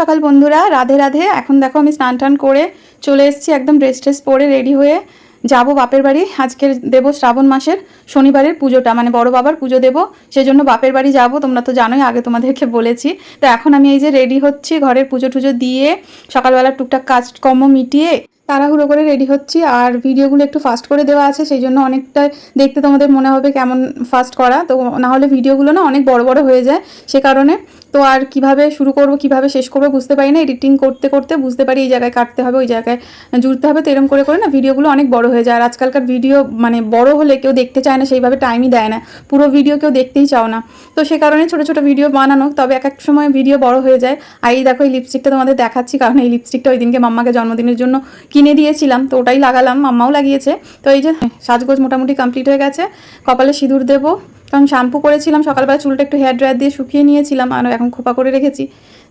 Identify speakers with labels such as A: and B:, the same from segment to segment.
A: সকাল বন্ধুরা? রাধে রাধে। এখন দেখো আমি স্নান টান করে চলে এসেছি, একদম ড্রেস ট্রেস পরে রেডি হয়ে যাব বাপের বাড়ি। আজকে দেব শ্রাবণ মাসের, শনিবারের পুজোটা মানে বড় বাবার পুজো দেব। সেই জন্য বাপের বাড়ি যাব, তোমরা তো জানোই, আগে তোমাদেরকে বলেছি। তো এখন আমি এই যে রেডি হচ্ছি, ঘরের পুজো টুজো দিয়ে সকালবেলা টুকটাক কাজকর্ম মিটিয়ে তাড়াহুড়ো করে রেডি হচ্ছি। আর ভিডিওগুলো একটু ফাস্ট করে দেওয়া আছে সেই জন্য অনেকটা দেখতে তোমাদের মনে হবে কেমন ফাস্ট করা। তো না হলে ভিডিওগুলো না অনেক বড় বড় হয়ে যায়। সে কারণে তো আর কীভাবে শুরু করব, কীভাবে শেষ করব বুঝতে পারি না এডিটিং করতে করতে বুঝতে পারি এই জায়গায় কাটতে হবে, ওই জায়গায় জুড়তে হবে, তো এরকম করে করে না ভিডিওগুলো অনেক বড় হয়ে যায়। আর আজকালকার ভিডিও মানে বড় হলে কেউ দেখতে চায় না, সেইভাবে টাইমই দেয় না। পুরো ভিডিও কেউ দেখতেই চাও না। তো সে কারণে ছোটো ছোটো ভিডিও বানানো, তবে এক এক সময় ভিডিও বড় হয়ে যায়। আর এই দেখো, এই লিপস্টিকটা তোমাদের দেখাচ্ছি, কারণ এই লিপস্টিকটা ওই দিনকে মাম্মাকে জন্মদিনের জন্য কিনে দিয়েছিলাম, তো ওটাই লাগালাম, মাম্মাও লাগিয়েছে। তো এই যে, সাজগোজ মোটামুটি কমপ্লিট হয়ে গেছে। কপালে সিঁদুর দেবো। কারণ শ্যাম্পু করেছিলাম, সকালবেলা চুলটা একটু হেয়ার ড্রায়ার দিয়ে শুকিয়ে নিয়েছিলাম, আর এখন খোপা করে রেখেছি।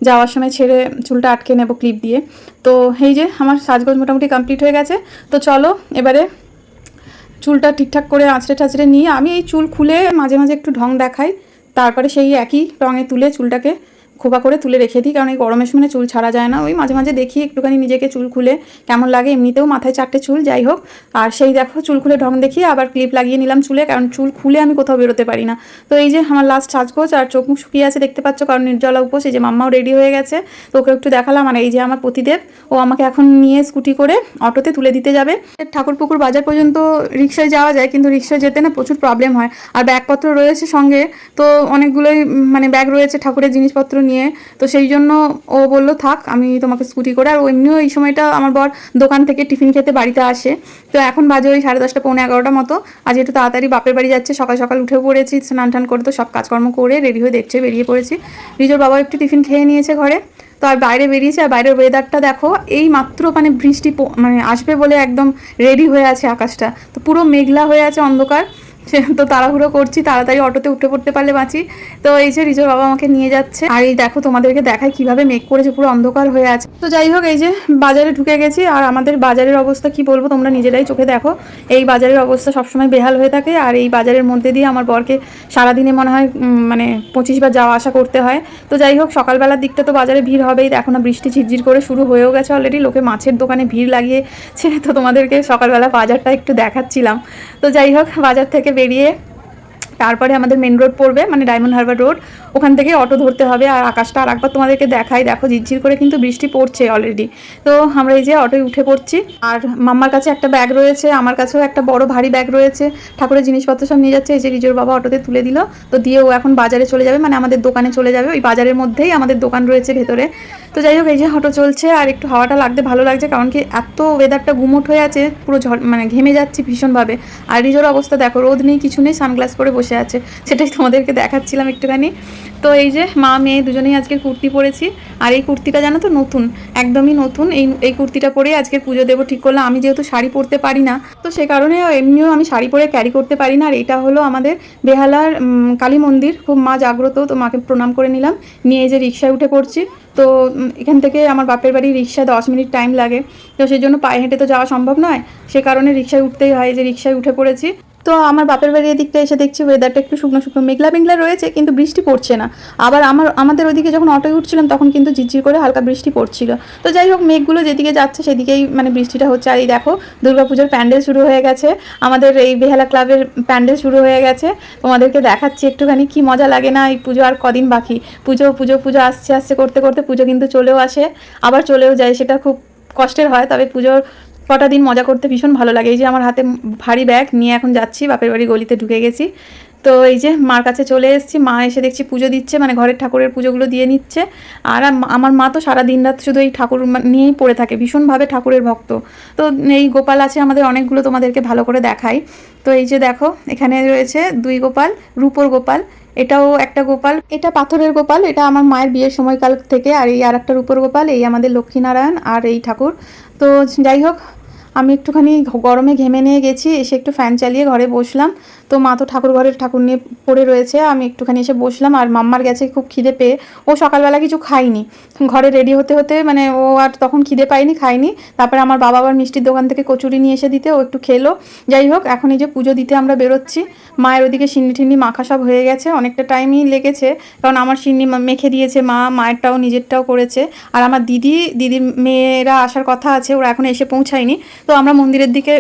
A: যাওয়ার সময় ছেড়ে চুলটা আটকে নেব ক্লিপ দিয়ে। তো এই যে আমার সাজগোজ মোটামুটি কমপ্লিট হয়ে গেছে। তো চলো, এবারে চুলটা ঠিকঠাক করে আঁচড়ে টাচড়ে নিয়ে আমি এই চুল খুলে মাঝে মাঝে একটু ঢং দেখাই। তারপরে সেই একই রঙে তুলে চুলটাকে খোপা করে তুলে রেখে দিই, কারণ এই গরমের সময় চুল ছাড়া যায় না। ওই মাঝে মাঝে দেখি একটুখানি নিজেকে চুল খুলে কেমন লাগে। এমনিতেও মাথায় চারটে চুল, যাই হোক। আর সেই দেখো, চুল খুলে ঢং দেখি, আবার ক্লিপ লাগিয়ে নিলাম চুলে, কারণ চুল খুলে আমি কোথাও বেরোতে পারি না। তো এই যে আমার লাস্ট সাজগোজ, আর চোখ মুখ শুকিয়ে আছে দেখতে পাচ্ছ, কারণ নির্জলা উপোস, এই যে মাম্মাও রেডি হয়ে গেছে। তো ওকে একটু দেখালাম, আর এই যে আমার প্রতিদেব, ও আমাকে এখন নিয়ে স্কুটি করে অটোতে তুলে দিতে যাবে। ঠাকুরপুকুর বাজার পর্যন্ত রিক্সায় যাওয়া যায়, কিন্তু রিক্সায় যেতে না প্রচুর প্রবলেম হয়। আর ব্যাগপত্র রয়েছে সঙ্গে, তো অনেকগুলোই মানে ব্যাগ রয়েছে, ঠাকুরের জিনিসপত্র নিয়ে। তো সেই জন্য ও বলল, থাক, আমি তোমাকে স্কুটি করে, আর এমনিও এই সময়টা আমার বর দোকান থেকে টিফিন খেতে বাড়িতে আসে। তো এখন বাজে ওই সাড়ে দশটা, পৌনে এগারোটা মতো। আজ একটু তাড়াতাড়ি বাপের বাড়ি যাচ্ছে, সকাল সকাল উঠে পড়েছি, স্নান টান করে তো সব কাজকর্ম করে রেডি হয়ে দেখছে, বেরিয়ে পড়েছি। রিজোর বাবা একটু টিফিন খেয়ে নিয়েছে ঘরে। তো আর বাইরে বেরিয়েছে, আর বাইরের ওয়েদারটা দেখো, এই মাত্র মানে বৃষ্টি মানে আসবে বলে একদম রেডি হয়ে আছে আকাশটা। তো পুরো মেঘলা হয়ে আছে অন্ধকার। তো তাড়াহুড়ো করছি, তাড়াতাড়ি অটোতে উঠে পড়তে পারলে বাঁচি। তো এই যে রিজোর বাবা আমাকে নিয়ে যাচ্ছে। আর এই দেখো তোমাদেরকে দেখায় কীভাবে মেঘ করেছে, পুরো অন্ধকার হয়ে আছে। তো যাই হোক, এই যে বাজারে ঢুকে গেছি। আর আমাদের বাজারের অবস্থা কি বলব, তোমরা নিজেরাই চোখে দেখো। এই বাজারের অবস্থা সবসময় বেহাল হয়ে থাকে। আর এই বাজারের মধ্যে দিয়ে আমার বরকে সারাদিনে মনে হয় মানে পঁচিশ বার যাওয়া আসা করতে হয়। তো যাই হোক, সকালবেলার দিকটা তো বাজারে ভিড় হবেই। দেখো না বৃষ্টি ঝিরঝির করে শুরু হয়েও গেছে অলরেডি লোকে মাছের দোকানে ভিড় লাগিয়েছে। তো তোমাদেরকে সকালবেলা বাজারটা একটু দেখাচ্ছিলাম। তো যাই হোক, বাজার থেকে বেরিয়ে তারপরে আমাদের মেন রোড পড়বে মানে ডায়মন্ড হারবার রোড ওখান থেকে অটো ধরতে হবে আর আকাশটা আর একবার তোমাদেরকে দেখাই। দেখো, ঝিরঝির করে কিন্তু বৃষ্টি পড়ছে অলরেডি তো আমরা এই যে অটোয় উঠে পড়ছি। আর মাম্মার কাছে একটা ব্যাগ রয়েছে, আমার কাছেও একটা বড় ভারী ব্যাগ রয়েছে। ঠাকুরের জিনিসপত্র সব নিয়ে যাচ্ছে, এই যে রিজোর বাবা অটোতে তুলে দিল। তো দিয়ে ও এখন বাজারে চলে যাবে মানে আমাদের দোকানে চলে যাবে। ওই বাজারের মধ্যেই আমাদের দোকান রয়েছে ভেতরে। তো যাই হোক, এই যে অটো চলছে, আর একটু হাওয়াটা লাগতে ভালো লাগছে, কারণ কি এত ওয়েদারটা গুমোট হয়ে আছে, পুরো ঝড় মানে ঘেমে যাচ্ছি ভীষণভাবে। আর রিজোর অবস্থা দেখো, রোদ নেই, কিছু নেই, সানগ্লাস পরে বসে আছে। সেটাই তোমাদেরকে দেখাচ্ছিলাম একটুখানি। তো এই যে মা, মেয়ে দুজনেই আজকের কুর্তি পরেছি। আর এই কুর্তিটা জানো তো নতুন, একদমই নতুন। এই এই কুর্তিটা পরেই আজকের পুজো দেবো ঠিক করলাম। আমি যেহেতু শাড়ি পরতে পারি না, তো সে কারণে এমনিও আমি শাড়ি পরে ক্যারি করতে পারি না। আর এটা হলো আমাদের বেহালার কালী মন্দির। খুব মা জাগ্রত, তো মাকে প্রণাম করে নিলাম। নিয়ে যে রিক্সায় উঠে পড়ছি। তো এখান থেকে আমার বাপের বাড়ি রিক্সা দশ মিনিট টাইম লাগে। তো সেই জন্য পায়ে হেঁটে তো যাওয়া সম্ভব নয়। সে কারণে রিক্সায় উঠতেই হয়। যে রিক্সায় উঠে পড়েছি। তো আমার বাপের বাড়ির এদিকটা এসে দেখছি ওয়েদারটা একটু শুকনো শুকনো, মেঘলা মেঘলা রয়েছে, কিন্তু বৃষ্টি পড়ছে না। আবার আমার, আমাদের ওদিকে যখন অটোয় উঠছিলাম, তখন কিন্তু ঝিরঝির করে হালকা বৃষ্টি পড়ছিল। তো যাই হোক, মেঘগুলো যেদিকে যাচ্ছে সেদিকেই মানে বৃষ্টিটা হচ্ছে। আর এই দেখো, দুর্গাপুজোর প্যান্ডেল শুরু হয়ে গেছে। আমাদের এই বেহালা ক্লাবের প্যান্ডেল শুরু হয়ে গেছে। তোমাদেরকে দেখাচ্ছি একটুখানি, কি মজা লাগে না এই পুজো আর কদিন বাকি? পুজো পুজো পুজো আসছে আসছে, করতে করতে পুজো কিন্তু চলেও আসে। আবার চলেও যায়, সেটা খুব কষ্টের হয়, তবে পুজোর কটা দিন মজা করতে ভীষণ ভালো লাগে। এই যে আমার হাতে ভারী ব্যাগ নিয়ে এখন যাচ্ছি, বাপের বাড়ি গলিতে ঢুকে গেছি। তো এই যে মার কাছে চলে এসেছি, মা এসে দেখছি পুজো দিচ্ছে মানে ঘরের ঠাকুরের পুজোগুলো দিয়ে নিচ্ছে। আর আম- আমার মা তো সারা দিন রাত শুধু এই ঠাকুর নিয়েই পড়ে থাকে, ভীষণভাবে ঠাকুরের ভক্ত। তো এই গোপাল আছে আমাদের, অনেকগুলো তোমাদেরকে ভালো করে দেখাই। তো এই যে দেখো, এখানে রয়েছে দুই গোপাল, রূপোর গোপাল, এটাও একটা গোপাল। এটা পাথরের গোপাল, এটা আমার মায়ের বিয়ের সময়কাল থেকে, আর এই আর একটা রূপোর গোপাল, এই আমাদের লক্ষ্মীনারায়ণ আর এই ঠাকুর। তো যাই হোক আমি একটুখানি গরমে ঘেমে নিয়ে গেছি এসে একটু ফ্যান চালিয়ে ঘরে বসলাম। তো মা তো ঠাকুর ঘরের ঠাকুর নিয়ে পড়ে রয়েছে, আমি একটুখানি এসে বসলাম আর মাম্মার গেছে খুব খিদে পেয়ে, ও সকালবেলা কিছু খায়নি। ঘরে রেডি হতে হতে মানে ও আর তখন খিদে পায়নি, খায়নি। তারপরে আমার বাবা আবার মিষ্টির দোকান থেকে কচুরি নিয়ে এসে দিতে, ও একটু খেলো। যাই হোক, এখন এই যে পুজো দিতে আমরা বেরোচ্ছি, মায়ের ওদিকে সিন্নি টিন্নি মাখা সব হয়ে গেছে, অনেকটা টাইমই লেগেছে, কারণ আমার সিন্নি মেখে দিয়েছে, মা মায়েরটাও নিজেরটাও করেছে। আর আমার দিদি দিদির মেয়েরা আসার কথা আছে, ওরা এখন এসে পৌঁছায়নি। তো আমরা মন্দিরের দিকে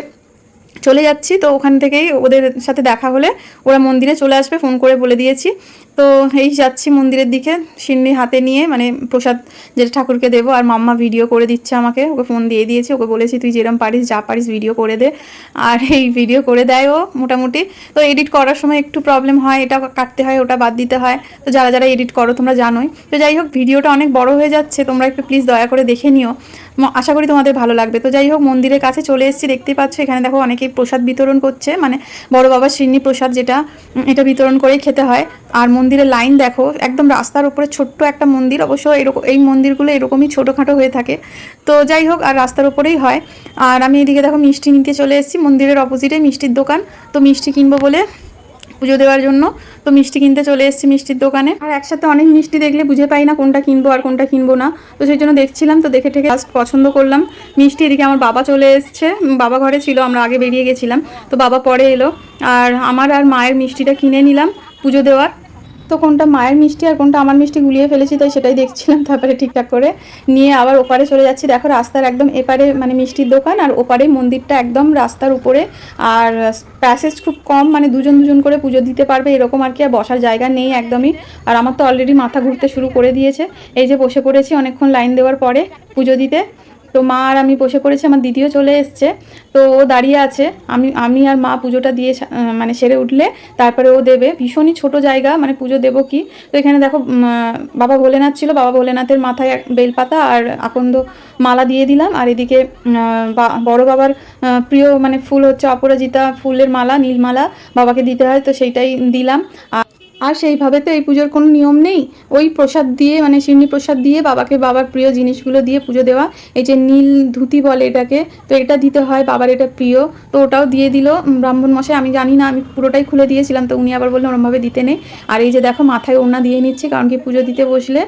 A: চলে যাচ্ছি। তো ওখান থেকেই ওদের সাথে দেখা হলে ওরা মন্দিরে চলে আসবে। ফোন করে বলে দিয়েছি। তো এই যাচ্ছি মন্দিরের দিকে, সিন্নি হাতে নিয়ে মানে প্রসাদ যেটা ঠাকুরকে দেবো, আর মাম্মা ভিডিও করে দিচ্ছে আমাকে, ওকে ফোন দিয়ে দিয়েছি, ওকে বলেছি, তুই যেরকম পারিস যা পারিস ভিডিও করে দে। আর এই ভিডিও করে দেয় ও মোটামুটি। তো এডিট করার সময় একটু প্রবলেম হয়, এটা কাটতে হয়, ওটা বাদ দিতে হয়। তো যারা যারা এডিট করো, তোমরা জানোই। তো যাই হোক ভিডিওটা অনেক বড় হয়ে যাচ্ছে, তোমরা একটু প্লিজ দয়া করে দেখে নিও। আশা করি তোমাদের ভালো লাগবে। তো যাই হোক, মন্দিরের কাছে চলে এসেছি দেখতেই পাচ্ছ, এখানে দেখো অনেকেই প্রসাদ বিতরণ করছে মানে বড় বাবার সিন্নি প্রসাদ যেটা এটা বিতরণ করেই খেতে হয়। আর মন্দিরের লাইন দেখো, একদম রাস্তার উপরে ছোট্ট একটা মন্দির, অবশ্য এরকম, এই মন্দিরগুলো এরকমই ছোটোখাটো হয়ে থাকে। তো যাই হোক, আর রাস্তার উপরেই হয়। আর আমি এদিকে দেখো মিষ্টি নিতে চলে এসেছি, মন্দিরের অপোজিটে মিষ্টির দোকান। তো মিষ্টি কিনবো বলে পুজো দেওয়ার জন্য, তো মিষ্টি কিনতে চলে এসেছি মিষ্টির দোকানে। আর একসাথে অনেক মিষ্টি দেখলে বুঝে পাই না কোনটা কিনবো আর কোনটা কিনবো না। তো সেই জন্য দেখছিলাম, তো দেখে ঠেকে লাস্ট পছন্দ করলাম। মিষ্টি এদিকে আমার বাবা চলে এসছে, বাবা ঘরে ছিল, আমরা আগে বেরিয়ে গেছিলাম। তো বাবা পরে এলো, আর আমার আর মায়ের মিষ্টিটা কিনে নিলাম। পুজো দেওয়ার। তো কোনটা মায়ের মিষ্টি আর কোনটা আমার মিষ্টি গুলিয়ে ফেলেছি, তাই সেটাই দেখছিলাম তারপরে ঠিকঠাক করে। নিয়ে আবার ওপারে চলে যাচ্ছি। দেখো রাস্তার একদম এপারে মানে মিষ্টির দোকান আর ওপারে মন্দিরটা একদম রাস্তার উপরে। আর প্যাসেজ খুব কম মানে দুজন দুজন করে পুজো দিতে পারবে এরকম আর কি, আর বসার জায়গা নেই একদমই। আর আমার তো অলরেডি মাথা ঘুরতে শুরু করে দিয়েছে। এই যে বসে পড়েছি অনেকক্ষণ লাইন দেওয়ার পরে পুজো দিতে। তো মা আর আমি বসে পড়েছি, আমার দিদিও চলে এসছে। তো ও দাঁড়িয়ে আছে, আমি আমি আর মা পুজোটা দিয়ে মানে সেরে উঠলে, তারপরে ও দেবে। ভীষণই ছোট জায়গা মানে পুজো দেবো কি? তো এখানে দেখো বাবা ভোলেনাথ ছিল, বাবা ভোলেনাথের মাথায় বেলপাতা আর আকন্দ মালা দিয়ে দিলাম। আর এদিকে বড় বাবার প্রিয় মানে ফুল হচ্ছে অপরাজিতা ফুলের মালা নীলমালা বাবাকে দিতে হয়, তো সেইটাই দিলাম। আর আর সেইভাবে তো এই পুজোর কোনো নিয়ম নেই। ওই প্রসাদ দিয়ে মানে সিন্নি প্রসাদ দিয়ে, বাবাকে বাবার প্রিয় জিনিসগুলো দিয়ে পুজো দেওয়া। এই যে নীল ধুতি বলে এটাকে, তো এটা দিতে হয়, বাবার এটা প্রিয়। তো ওটাও দিয়ে দিল। ব্রাহ্মণ মশাই, আমি জানি না, আমি পুরোটাই খুলে দিয়েছিলাম, তো উনি আবার বললেন ওরমভাবে দিতে নেই। আর এই যে দেখো, মাথায় ওড়না দিয়ে নিচ্ছে, কারণ কি পুজো দিতে বসলে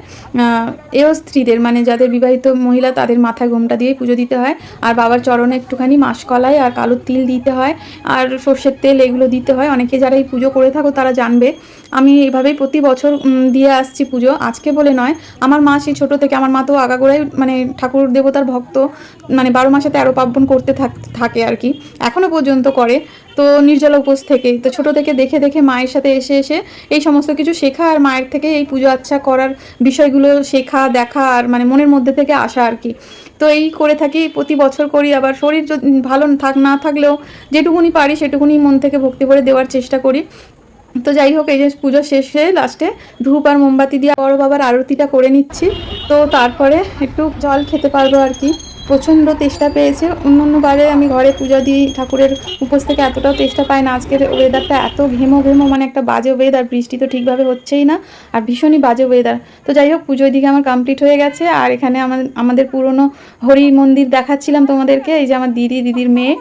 A: এও স্ত্রীদের মানে যাদের বিবাহিত মহিলা, তাদের মাথায় ঘোমটা দিয়েই পুজো দিতে হয়। আর বাবার চরণে একটুখানি মাসকলাই আর কালো তিল দিতে হয়। আর সর্ষের তেল এগুলো দিতে হয়। অনেকে যারা এই পুজো করে থাকো, তারা জানবে। আমি এইভাবেই প্রতি বছর দিয়ে আসছি পুজো। আজকে বলে নয়, আমার মা সেই ছোটো থেকে, আমার মা তো আগাগোড়াই মানে ঠাকুর দেবতার ভক্ত মানে বারো মাসে তেরো পার্বণ করতে থাক- আর কি। এখনও পর্যন্ত করে। তো নির্জলা উপোস থেকেই, তো ছোটো থেকে দেখে দেখে মায়ের সাথে এসে এসে এই সমস্ত কিছু শেখা আর মায়ের থেকে এই পুজো আচ্ছা করার বিষয়গুলো শেখা, দেখা আর মানে মনের মধ্যে থেকে আসা আর কি। তো এই করে থাকি, প্রতি বছর করি। আবার শরীর ভালো থাক, না থাকলেও যেটুকুনি পারি, সেটুকুনি মন থেকে ভক্তি করে দেওয়ার চেষ্টা করি। তো যাই হোক, এই যে পুজো হয়ে লাস্টে ধূপ আর মোমবাতি দিয়ে বড় বাবার আরতিটা করে নিচ্ছি। তো তারপরে একটু জল খেতে পারব আর কি। প্রচণ্ড তেষ্টা পেয়েছে। অন্য অন্য বারে আমি ঘরে পূজা দিই, ঠাকুরের উপোস থেকে এতটাও তেষ্টা পাই না। আজকের ওয়েদারটা এত ঘেমো ঘেমো মানে একটা বাজে ওয়েদার বৃষ্টি তো ঠিকভাবে হচ্ছেই না, আর ভীষণই বাজে ওয়েদার তো যাই হোক, পুজোর দিকে আমার কমপ্লিট হয়ে গেছে, আর এখানে আমার, আমাদের পুরনো হরি মন্দির দেখাচ্ছিলাম তোমাদেরকে, এই যে আমার দিদি, দিদির মেয়ে,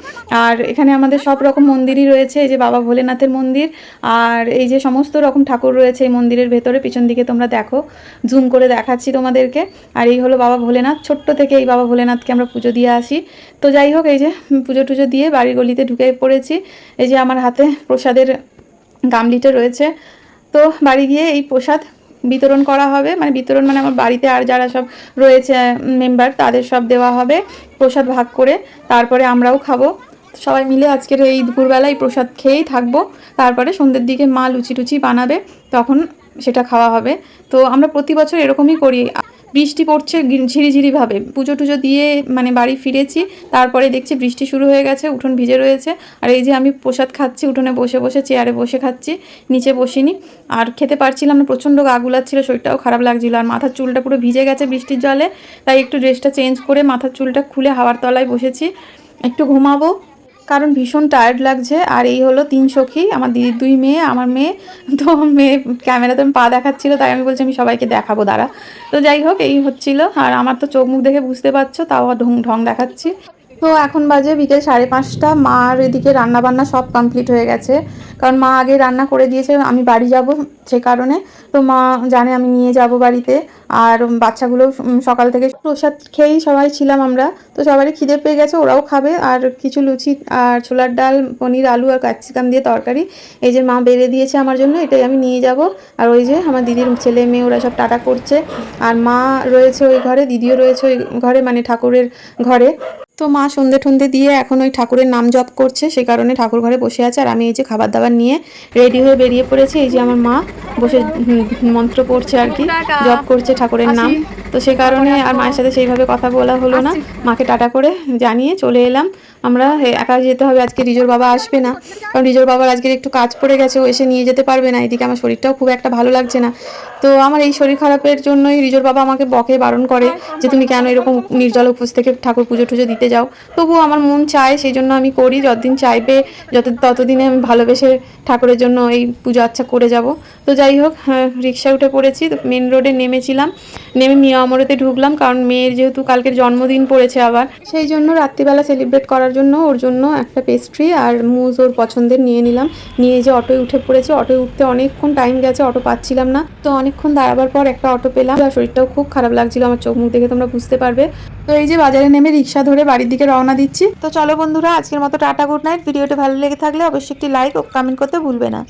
A: আর এখানে আমাদের সব রকম মন্দিরই রয়েছে, এই যে বাবা ভোলেনাথের মন্দির, আর এই যে সমস্ত রকম ঠাকুর রয়েছে এই মন্দিরের ভেতরে, পিছন দিকে তোমরা দেখো জুম করে দেখাচ্ছি তোমাদেরকে, আর এই হলো বাবা ভোলেনাথ, ছোট্ট থেকে এই বাবা ভোলেনাথকে আমরা পুজো দিয়ে আসি। তো যাই হোক, এই যে পুজো টুজো দিয়ে বাড়ির গলিতে ঢুকে পড়েছি। এই যে আমার হাতে প্রসাদের গামলিটা রয়েছে। তো বাড়ি গিয়ে এই প্রসাদ বিতরণ করা হবে। মানে বিতরণ মানে আমার বাড়িতে আর যারা সব রয়েছে মেম্বার তাদের সব দেওয়া হবে প্রসাদ ভাগ করে। তারপরে আমরাও খাব। সবাই মিলে আজকের এই দুপুরবেলায় প্রসাদ খেয়েই থাকব। তারপরে সন্ধ্যের দিকে মা লুচি টুচি বানাবে, তখন সেটা খাওয়া হবে। তো আমরা প্রতি বছর এরকমই করি। বৃষ্টি পড়ছে ঝিরিঝিরিভাবে। পুজো টুজো দিয়ে মানে বাড়ি ফিরেছি, তারপরে দেখছি বৃষ্টি শুরু হয়ে গেছে, উঠোন ভিজে রয়েছে। আর এই যে আমি প্রসাদ খাচ্ছি, উঠোনে বসে বসে চেয়ারে বসে খাচ্ছি, নিচে বসিনি। আর খেতে পারছিলাম না, প্রচণ্ড গা গুলাচ্ছিল, শরীরটাও খারাপ লাগছিল। আর মাথার চুলটা পুরো ভিজে গেছে বৃষ্টির জলে, তাই একটু ড্রেসটা চেঞ্জ করে মাথার চুলটা খুলে হাওয়ার তলায় বসেছি। একটু ঘুমাবো কারণ ভীষণ টায়ার্ড লাগছে। আর এই হলো তিন সখী, আমার দিদির দুই মেয়ে, আমার মেয়ে। তো মেয়ে ক্যামেরাতে পা দেখাচ্ছিলো, তাই আমি বলছি আমি সবাইকে দেখাবো দাঁড়া। তো যাই হোক, এই হচ্ছিল। আর আমার তো চোখ মুখ দেখে বুঝতে পারছ, তাও ঢং ঢং দেখাচ্ছি। তো এখন বাজে বিকেল সাড়ে পাঁচটা। মার এদিকে রান্না বান্না সব কমপ্লিট হয়ে গেছে। কারণ মা আগে রান্না করে দিয়েছে, আমি বাড়ি যাব সে কারণে। তো মা জানে আমি নিয়ে যাব বাড়িতে। আর বাচ্চাগুলো সকাল থেকে প্রসাদ খেয়েই সবাই ছিলাম আমরা। তো সবারই খিদে পেয়ে গেছে, ওরাও খাবে। আর কিছু লুচি আর ছোলার ডাল, পনির, আলু আর ক্যাপসিকাম দিয়ে তরকারি। এই যে মা বেড়ে দিয়েছে আমার জন্য, এটাই আমি নিয়ে যাব। আর ওই যে আমার দিদির ছেলে মেয়ে, ওরা সব টাটা করছে। আর মা রয়েছে ওই ঘরে, দিদিও রয়েছে ওই ঘরে মানে ঠাকুরের ঘরে। তো মা সন্ধে টন্ধে দিয়ে এখন ওই ঠাকুরের নাম জপ করছে সে কারণে ঠাকুর ঘরে বসে আছে। আর আমি এই যে খাবার দাবার নিয়ে রেডি হয়ে বেরিয়ে পড়েছি। এই যে আমার মা বসে মন্ত্র পড়ছে আর কি জপ করছে ঠাকুরের নাম। তো সে কারণে আর মায়ের সাথে সেইভাবে কথা বলা হলো না। মাকে টাটা করে জানিয়ে চলে এলাম। আমরা একা যেতে হবে আজকে রিজোর বাবা আসবে না। কারণ রিজোর বাবার আজকে একটু কাজ পড়ে গেছে ও এসে নিয়ে যেতে পারবে না। এদিকে আমার শরীরটাও খুব একটা ভালো লাগছে না। তো আমার এই শরীর খারাপের জন্যই রিজোর বাবা আমাকে বকে বারণ করে যে তুমি কেন এরকম নির্জল উপোস থেকে ঠাকুর পুজো টুজো দিতে যাও? তবুও আমার মন চায় সেই জন্য আমি করি যতদিন চাইবে যত ততদিনে আমি ভালোবেসে ঠাকুরের জন্য এই পুজো আচ্ছা করে যাব। তো যাই হোক হ্যাঁ, রিক্সায় উঠে পড়েছি তো মেন রোডে নেমেছিলাম। নেমে মিয়া অমরতে ঢুকলাম কারণ মেয়ের যেহেতু কালকের জন্মদিন পড়েছে আবার। সেই জন্য রাত্রিবেলা সেলিব্রেট করার জন্য, ওর জন্য একটা পেস্ট্রি আর মুজ ওর পছন্দের নিয়ে নিলাম। নিয়ে যে অটোয় উঠে পড়েছে, অটোয় উঠতে অনেকক্ষণ টাইম গেছে, অটো পাচ্ছিলাম না। তো অনেকক্ষণ দাঁড়াবার পর একটা অটো পেলাম। আর শরীরটাও খুব খারাপ লাগছিল, আমার চোখ মুখ দেখে তোমরা বুঝতে পারবে। তো এই যে বাজারে নেমে রিক্সা ধরে বাড়ির দিকে রওনা দিচ্ছি। তো চলো বন্ধুরা, আজকের মতো টাটা গুড নাইট ভিডিওটি ভালো লেগে থাকলে অবশ্যই একটি লাইক ও কমেন্ট করতে ভুলবে না।